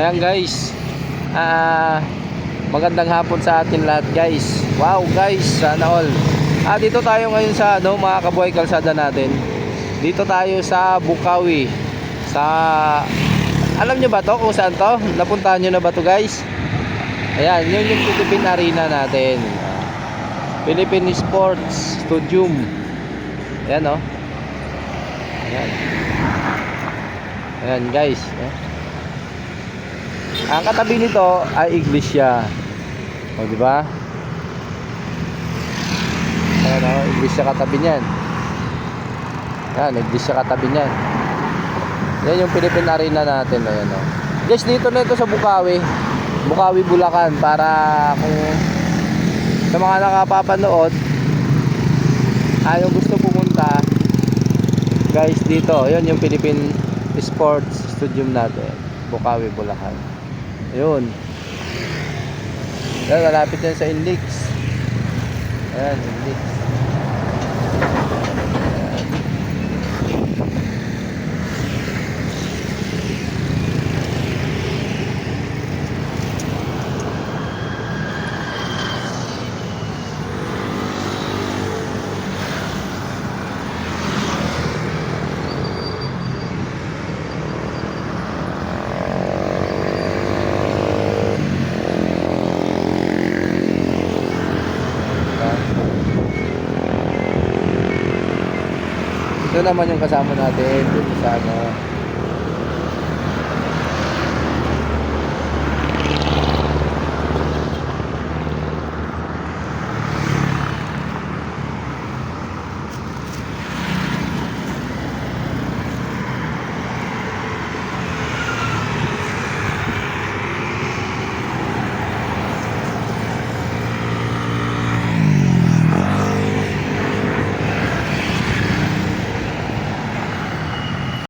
Ayan guys. Ah, magandang hapon sa atin lahat guys. Wow guys, sana all. Ah, dito tayo ngayon sa ano, mga kabuhay kalsada natin. Dito tayo sa Bukawi. Sa Alam nyo ba to kung saan to? Napuntahan nyo na ba to guys? Ayan, yun yung Philippine Arena natin. Philippine Sports Stadium. Ayan oh. Ayan. Ayan guys. eh. Ang katabi nito ay iglesia. O di ba? Ayan o, iglesia katabi niyan. Ayan, iglesia katabi niyan. Yan yung Philippine Arena natin. Ayan o. Guys, dito na ito sa Bukawi. Bukawi, Bulacan. Para kung sa mga nakapapanood, ayaw gusto pumunta, guys, dito. Yun yung Philippine Sports Stadium natin. Bukawi, Bulacan. Yun. Yan, malapit yan sa Inlix. Ayan, Inlix. Ayan. Ito naman yung kasama natin dito sa ano,